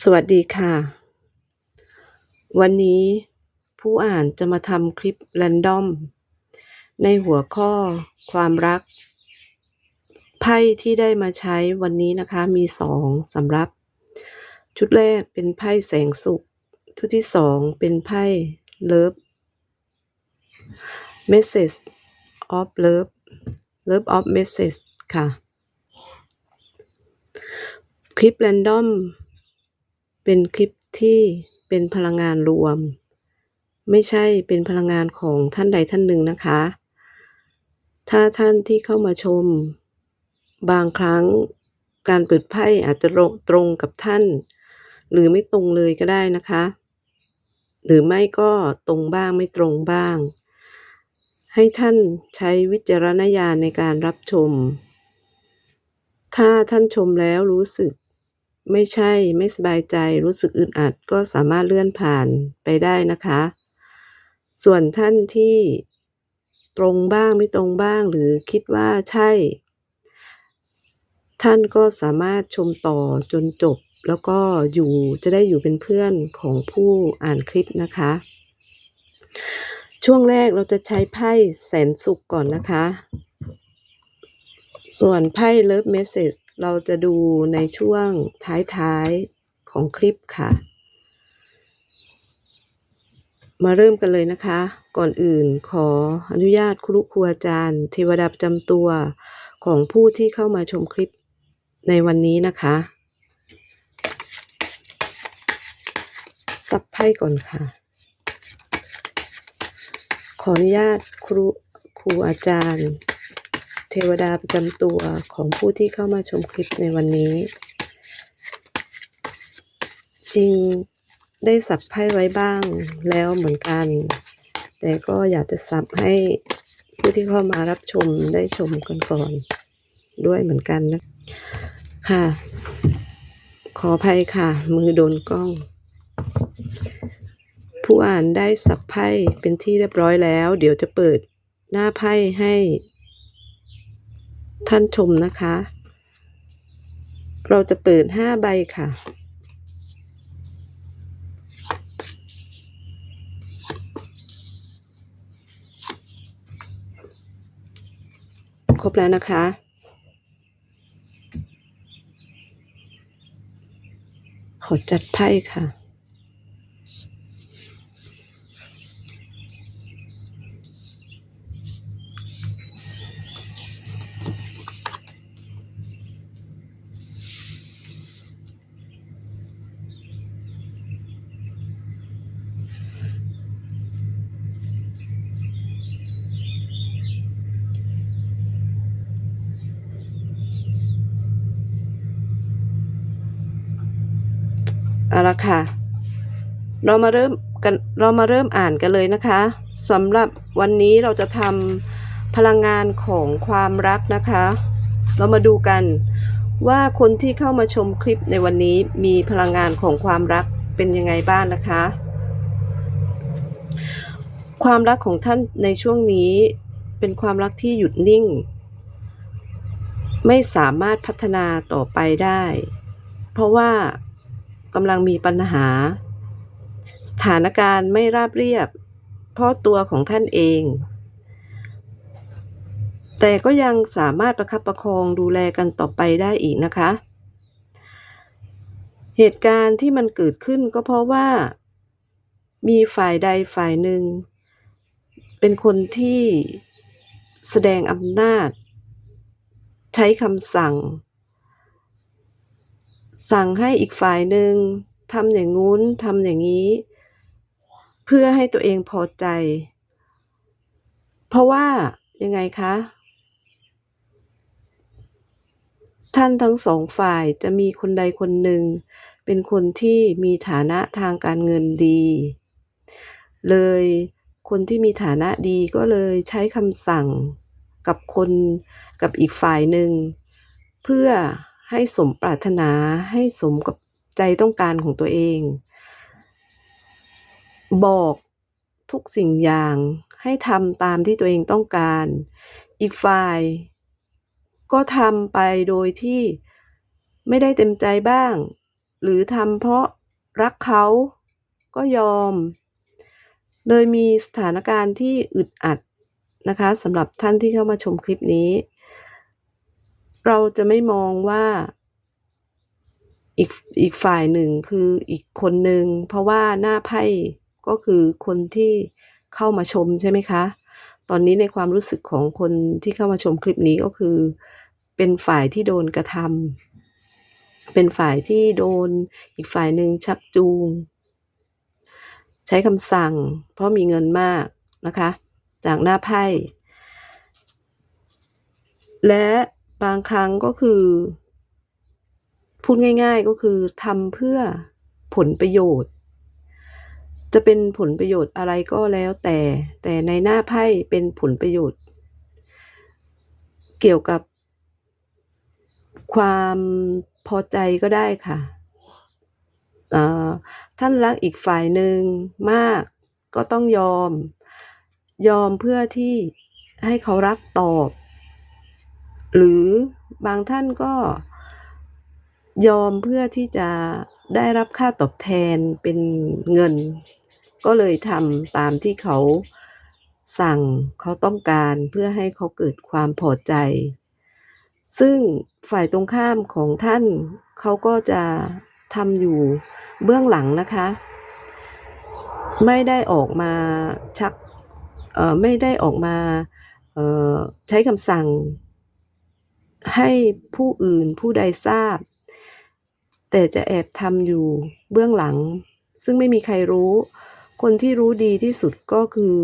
สวัสดีค่ะ วันนี้ผู้อ่านจะมาทำคลิปแรนดอม ในหัวข้อความรัก ไพ่ที่ได้มาใช้วันนี้นะคะมีสองสำหรับ ชุดแรกเป็นไพ่แสงสุข ชุดที่สองเป็นไพ่ Love Message of Love Love of Message ค่ะ คลิปแรนดอม เป็นคลิปที่เป็นพลังงานรวม ไม่ใช่เป็นพลังงานของท่านใดท่านหนึ่งนะคะ ถ้าท่านที่เข้ามาชม บางครั้งการเปิดไพ่อาจจะตรงกับท่าน หรือไม่ตรงเลยก็ได้นะคะ หรือไม่ก็ตรงบ้างไม่ตรงบ้าง ให้ท่านใช้วิจารณญาณในการรับชม ถ้าท่านชมแล้วรู้สึก ไม่ใช่ไม่สบายใจรู้สึกอึดอัดก็สามารถเลื่อนผ่านไปได้นะคะ ส่วนท่านที่ตรงบ้างไม่ตรงบ้างหรือคิดว่าใช่ ท่านก็สามารถชมต่อจนจบ แล้วก็อยู่จะได้อยู่เป็นเพื่อนของผู้อ่านคลิปนะคะ ช่วงแรกเราจะใช้ไพ่แสนสุขก่อนนะคะ ส่วนไพ่ Love Message เเราจะดูในช่วงท้ายๆของคลิปค่ะ มาเริ่มกันเลยนะคะ ก่อนอื่นขออนุญาตครูครูอาจารย์ เทวดาประจำตัวของผู้ที่เข้ามาชมคลิปในวันนี้นะคะซับไพ่ก่อนค่ะ ขออนุญาตครูครูอาจารย์ เทวดาประจำตัวของผู้ที่เข้ามาชมคลิปในวันนี้ จริงได้สับไพ่ไว้บ้างแล้วเหมือนกัน แต่ก็อยากจะสับให้ผู้ที่เข้ามารับชมได้ชมกันก่อนด้วยเหมือนกันนะ ค่ะ ขออภัยค่ะ มือโดนกล้อง ผู้อ่านได้สับไพ่เป็นที่เรียบร้อยแล้ว เดี๋ยวจะเปิดหน้าไพ่ให้ ท่านชมนะคะ เราจะเปิดห้าใบค่ะ ครบแล้วนะคะขอจัดไพ่ค่ะ เอาละค่ะ เรามาเริ่มกันเรามาเริ่มอ่านกันเลยนะคะสำหรับวันนี้เราจะทำพลังงานของความรักนะคะ เรามาดูกันว่าคนที่เข้ามาชมคลิปในวันนี้มีพลังงานของความรักเป็นยังไงบ้างนะคะ ความรักของท่านในช่วงนี้เป็นความรักที่หยุดนิ่ง ไม่สามารถพัฒนาต่อไปได้ เพราะว่า กำลังมีปัญหา สถานการณ์ไม่ราบเรียบ เพราะตัวของท่านเอง แต่ก็ยังสามารถประคับประคองดูแลกันต่อไปได้อีกนะคะ เหตุการณ์ที่มันเกิดขึ้นก็เพราะว่า มีฝ่ายใดฝ่ายหนึ่ง เป็นคนที่แสดงอำนาจ ใช้คำสั่ง สั่งให้อีกฝ่ายหนึ่งทำอย่างงู้นทำอย่างนี้ เพื่อให้ตัวเองพอใจ เพราะว่ายังไงคะ ท่านทั้งสองฝ่ายจะมีคนใดคนหนึ่ง เป็นคนที่มีฐานะทางการเงินดี เลยคนที่มีฐานะดีก็เลยใช้คำสั่งกับคนกับอีกฝ่ายหนึ่ง เพื่อ ให้สมปรารถนาให้สมกับใจต้องการของตัวเอง บอกทุกสิ่งอย่างให้ทำตามที่ตัวเองต้องการ อีกฝ่าย ก็ทำไปโดยที่ไม่ได้เต็มใจบ้าง หรือทำเพราะรักเขาก็ยอมเลยมีสถานการณ์ที่อึดอัดนะคะสำหรับท่านที่เข้ามาชมคลิปนี้ เราจะไม่มองว่าอีกอีกฝ่ายหนึ่งคืออีกคนหนึ่งเพราะว่าหน้าไพ่ก็คือคนที่เข้ามาชมใช่ไหมคะ ตอนนี้ในความรู้สึกของคนที่เข้ามาชมคลิปนี้ก็คือ เป็นฝ่ายที่โดนกระทำเป็นฝ่ายที่โดนอีกฝ่ายหนึ่งชักจูง ใช้คำสั่ง เพราะมีเงินมากนะคะ จากหน้าไพ่และ บางครั้งก็คือ พูดง่าย ๆก็คือทำเพื่อผลประโยชน์ จะเป็นผลประโยชน์อะไรก็แล้วแต่ แต่ในหน้าไพ่เป็นผลประโยชน์ เกี่ยวกับ ความพอใจก็ได้ค่ะท่านรักอีกฝ่ายหนึ่งมากก็ต้องยอม ยอมเพื่อที่ให้เขารักตอบ หรือบางท่านก็ยอมเพื่อที่จะได้รับค่าตอบแทนเป็นเงิน ก็เลยทำตามที่เขาสั่งเขาต้องการเพื่อให้เขาเกิดความพอใจ ซึ่งฝ่ายตรงข้ามของท่านเขาก็จะทำอยู่เบื้องหลังนะคะ ไม่ได้ออกมาชักเอ่อไม่ได้ออกมาเอ่อใช้คำสั่ง ให้ผู้อื่นผู้ใดทราบ แต่จะแอบทำอยู่เบื้องหลัง ซึ่งไม่มีใครรู้ คนที่รู้ดีที่สุดก็คือ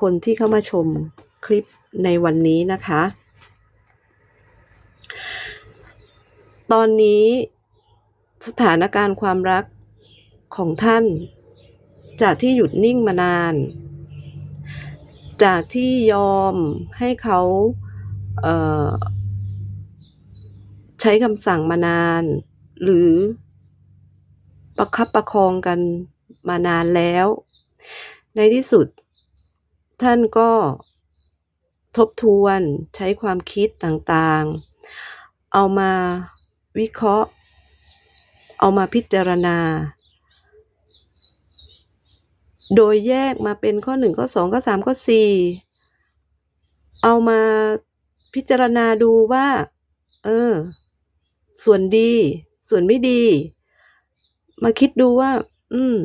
คนที่เข้ามาชมคลิปในวันนี้นะคะ ตอนนี้สถานการณ์ความรักของท่าน จากที่หยุดนิ่งมานาน จากที่ยอมให้เขาเใช้คำสั่งมานาน หรือประคับประคองกันมานานแล้ว ในที่สุด ท่านก็ทบทวนใช้ความคิดต่างๆ เอามาวิเคราะห์ เอามาพิจารณา โดยแยกมาเป็นข้อ 1 ข้อ 2 ข้อ 3 ข้อ 4 เอามาพิจารณาดูว่า เออ ส่วนดี ส่วนไม่ดี มาคิดดูว่า อืม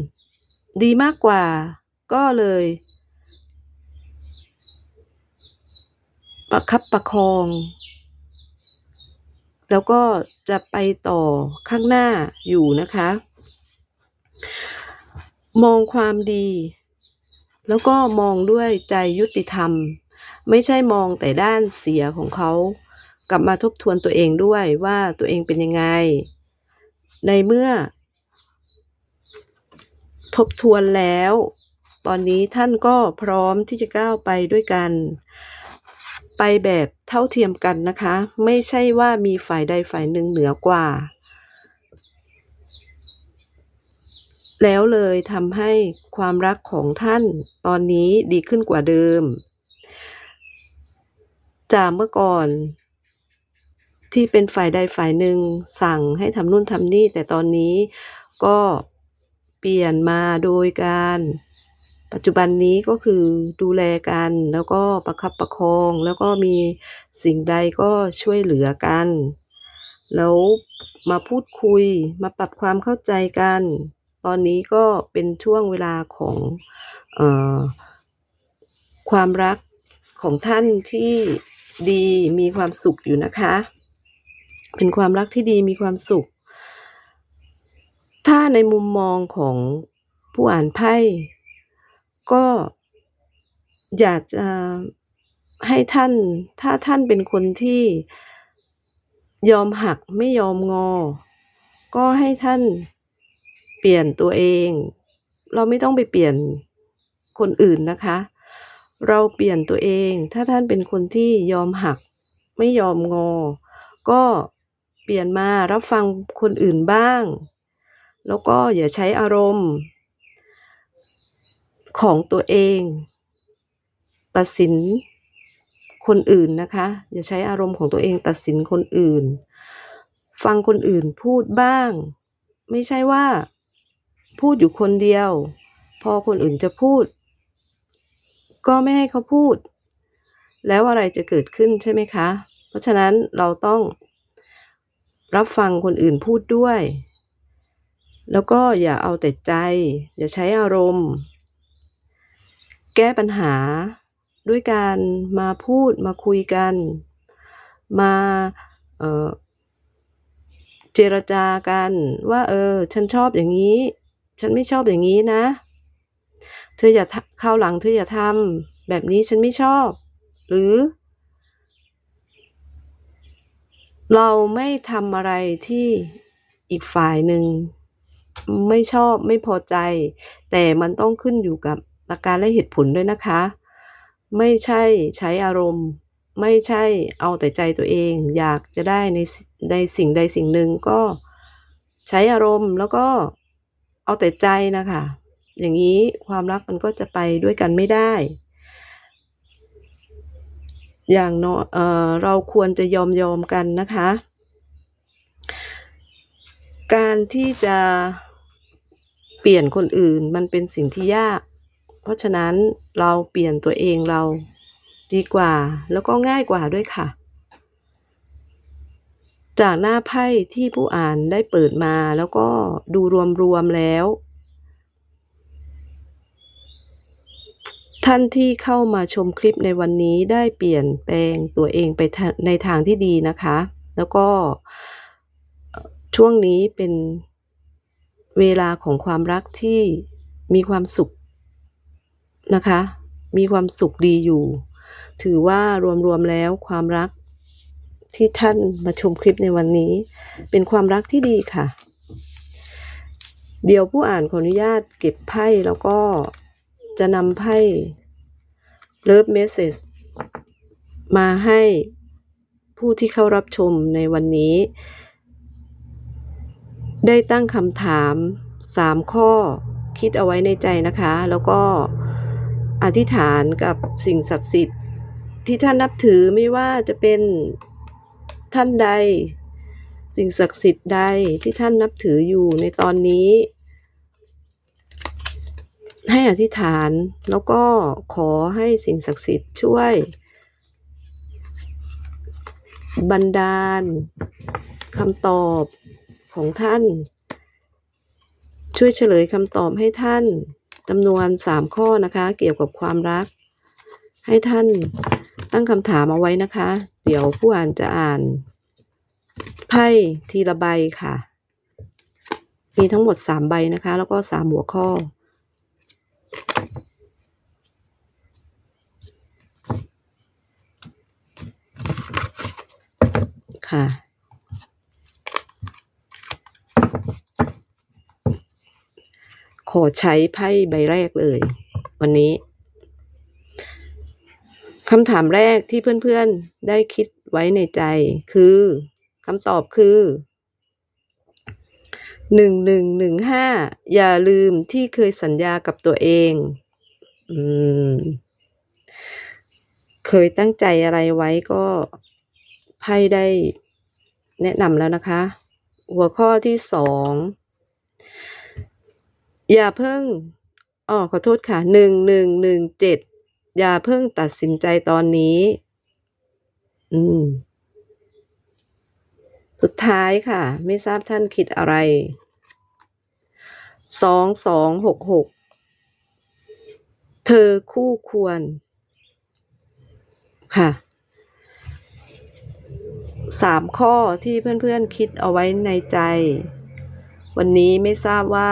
ดีมากกว่า ก็เลย ประคับประคอง แล้วก็จะไปต่อข้างหน้าอยู่นะคะ มองความดี แล้วก็มองด้วยใจยุติธรรม ไม่ใช่มองแต่ด้านเสียของเขา กลับมาทบทวนตัวเองด้วยว่าตัวเองเป็นยังไง ในเมื่อ ทบทวนแล้ว ตอนนี้ท่านก็พร้อมที่จะก้าวไปด้วยกัน ไปแบบเท่าเทียมกันนะคะ ไม่ใช่ว่ามีฝ่ายใดฝ่ายหนึ่งเหนือกว่า แล้วเลยทำให้ความรักของท่านตอนนี้ดีขึ้นกว่าเดิมจากเมื่อก่อน ที่เป็นฝ่ายใดฝ่ายหนึ่งสั่งให้ทำนู่นทำนี่ แต่ตอนนี้ก็เปลี่ยนมาโดยการ ปัจจุบันนี้ก็คือดูแลกัน แล้วก็ประคับประคอง แล้วก็มีสิ่งใดก็ช่วยเหลือกัน แล้วมาพูดคุยมาปรับความเข้าใจกัน ตอนนี้ก็เป็นช่วงเวลาของออความรักของท่านที่ดีมีความสุขอยู่นะคะ เป็นความรักที่ดีมีความสุข ถ้าในมุมมองของผู้อ่านไพ่ก็อยากจะให้ท่าน ถ้าท่านเป็นคนที่ยอมหักไม่ยอมงอ ก็ให้ท่านเปลี่ยนตัวเอง เราไม่ต้องไปเปลี่ยนคนอื่นนะคะ เราเปลี่ยนตัวเอง ถ้าท่านเป็นคนที่ยอมหักไม่ยอมงอ ก็ เปลี่ยนมารับฟังคนอื่นบ้าง แล้วก็อย่าใช้อารมณ์ ของตัวเอง ตัดสินคนอื่นนะคะ อย่าใช้อารมณ์ของตัวเองตัดสินคนอื่น ฟังคนอื่นพูดบ้าง ไม่ใช่ว่า พูดอยู่คนเดียว พอคนอื่นจะพูด ก็ไม่ให้เขาพูด แล้วอะไรจะเกิดขึ้นใช่ไหมคะ เพราะฉะนั้นเราต้อง รับฟังคนอื่นพูดด้วย แล้วก็อย่าเอาแต่ใจ อย่าใช้อารมณ์ แก้ปัญหาด้วยการมาพูดมาคุยกัน มาเเจรจากันว่าเออ ฉันชอบอย่างนี้ ฉันไม่ชอบอย่างนี้นะ เธออย่าทคราวหลังเธออย่าทำแบบนี้ฉันไม่ชอบ หรือ เราไม่ทำอะไรที่อีกฝ่ายหนึ่งไม่ชอบไม่พอใจ แต่มันต้องขึ้นอยู่กับหลักการและเหตุผลด้วยนะคะ ไม่ใช่ใช้อารมณ์ ไม่ใช่เอาแต่ใจตัวเอง อยากจะได้ในในสิ่งใดสิ่งหนึ่งก็ใช้อารมณ์แล้วก็เอาแต่ใจนะคะ อย่างงี้ความรักมันก็จะไปด้วยกันไม่ได้ อย่างน้อยเอ่อเราควรจะยอมๆกันนะคะ การที่จะเปลี่ยนคนอื่นมันเป็นสิ่งที่ยาก เพราะฉะนั้นเราเปลี่ยนตัวเองเราดีกว่า แล้วก็ง่ายกว่าด้วยค่ะ จากหน้าไพ่ที่ผู้อ่านได้เปิดมาแล้วก็ดูรวมๆแล้ว ท่านที่เข้ามาชมคลิปในวันนี้ได้เปลี่ยนแปลงตัวเองไปทในทางที่ดีนะคะ แล้วก็ช่วงนี้เป็นเวลาของความรักที่มีความสุขนะคะ มีความสุขดีอยู่ ถือว่ารวมๆแล้วความรักที่ท่านมาชมคลิปในวันนี้ เป็นความรักที่ดีค่ะ เดี๋ยวผู้อ่านขออนุญาตเก็บไพ่แล้วก็ จะนำไพ่ Love Message มาให้ผู้ที่เข้ารับชมในวันนี้ ได้ตั้งคำถาม 3 ข้อคิดเอาไว้ในใจนะคะ แล้วก็อธิษฐานกับสิ่งศักดิ์สิทธิ์ ที่ท่านนับถือไม่ว่าจะเป็นท่านใด สิ่งศักดิ์สิทธิ์ใดที่ท่านนับถืออยู่ในตอนนี้ ให้อธิษฐานแล้วก็ขอให้สิ่งศักดิ์สิทธิ์ช่วย บันดาลคำตอบของท่าน ช่วยเฉลยคำตอบให้ท่านจำนวน3ข้อนะคะ เกี่ยวกับความรัก ให้ท่านตั้งคำถามเอาไว้นะคะ เดี๋ยวผู้อ่านจะอ่าน ไพ่ทีละใบค่ะ มีทั้งหมด3ใบนะคะ แล้วก็3หัวข้อ ค่ะ ขอใช้ไพ่ใบแรกเลย วันนี้คำถามแรกที่เพื่อนๆได้คิดไว้ในใจคือคำตอบคือ 1115 อย่าลืมที่เคยสัญญากับตัวเองอืมเคยตั้งใจอะไรไว้ก็ไพ่ได้แนะนำแล้วนะคะ หัวข้อที่2องอย่าเพิ่งอ้อขอโทษค่ะ1117อย่าเพิ่งตัดสินใจตอนนี้ อืม สุดท้ายค่ะ ไม่ทราบท่านคิดอะไร2266เธอคู่ควร ค่ะ3ข้อที่เพื่อนๆคิดเอาไว้ในใจ วันนี้ไม่ทราบว่า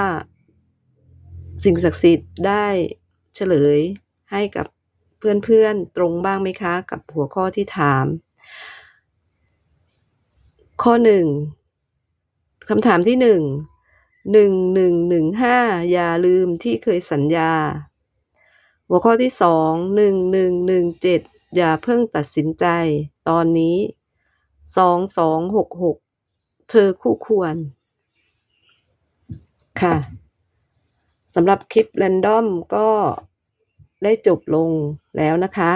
สิ่งศักดิ์สิทธิ์ได้เฉลยให้กับเพื่อนๆตรงบ้างไหมคะ กับหัวข้อที่ถาม ข้อหนึ่งคำถามที่หนึ่งหนึ่งหนึ่งหนึ่งห้าอย่าลืมที่เคยสัญญา หัวข้อที่สองหนึ่งหนึ่งหนึ่งเจ็ดอย่าเพิ่งตัดสินใจ ตอนนี้สองสองหกหกเธอคู่ควร ค่ะสำหรับคลิปแรนดอมก็ได้จบลงแล้วนะคะ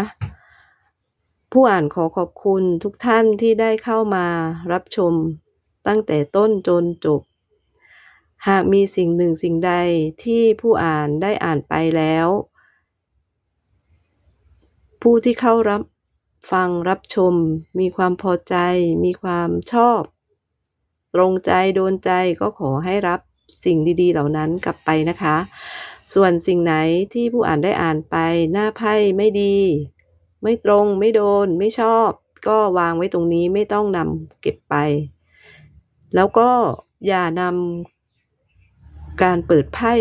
ผู้อ่านขอขอบคุณทุกท่านที่ได้เข้ามารับชมตั้งแต่ต้นจนจบ หากมีสิ่งหนึ่งสิ่งใดที่ผู้อ่านได้อ่านไปแล้ว ผู้ที่เข้ารับฟังรับชม มีความพอใจ มีความชอบ ตรงใจโดนใจก็ขอให้รับสิ่งดี ๆ เหล่านั้นกลับไปนะคะ ส่วนสิ่งไหนที่ผู้อ่านได้อ่านไปหน้าไพ่ไม่ดี ไม่ตรงไม่โดนไม่ชอบ ก็วางไว้ตรงนี้ไม่ต้องนำเก็บไป แล้วก็อย่านำการเปิดไพ่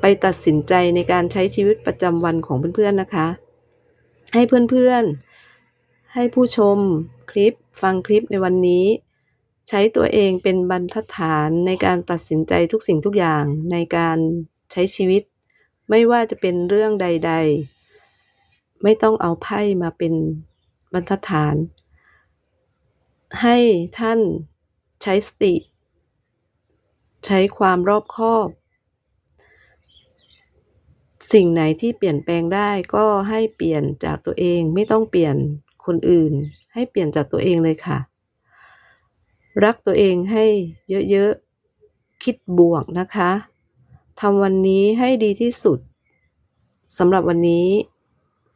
ไปตัดสินใจในการใช้ชีวิตประจำวันของเพื่อนๆนะคะ ให้เพื่อนๆ ให้ผู้ชมคลิปฟังคลิปในวันนี้ ใช้ตัวเองเป็นบรรทัดฐานในการตัดสินใจทุกสิ่งทุกอย่างในการใช้ชีวิต ไม่ว่าจะเป็นเรื่องใด ๆ ไม่ต้องเอาไพ่มาเป็นบรรทัดฐาน ให้ท่านใช้สติ ใช้ความรอบคอบ สิ่งไหนที่เปลี่ยนแปลงได้ก็ให้เปลี่ยนจากตัวเอง ไม่ต้องเปลี่ยนคนอื่น ให้เปลี่ยนจากตัวเองเลยค่ะ รักตัวเองให้เยอะๆ คิดบวกนะคะทำวันนี้ให้ดีที่สุดสำหรับวันนี้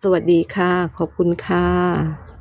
สวัสดีค่ะ ขอบคุณค่ะ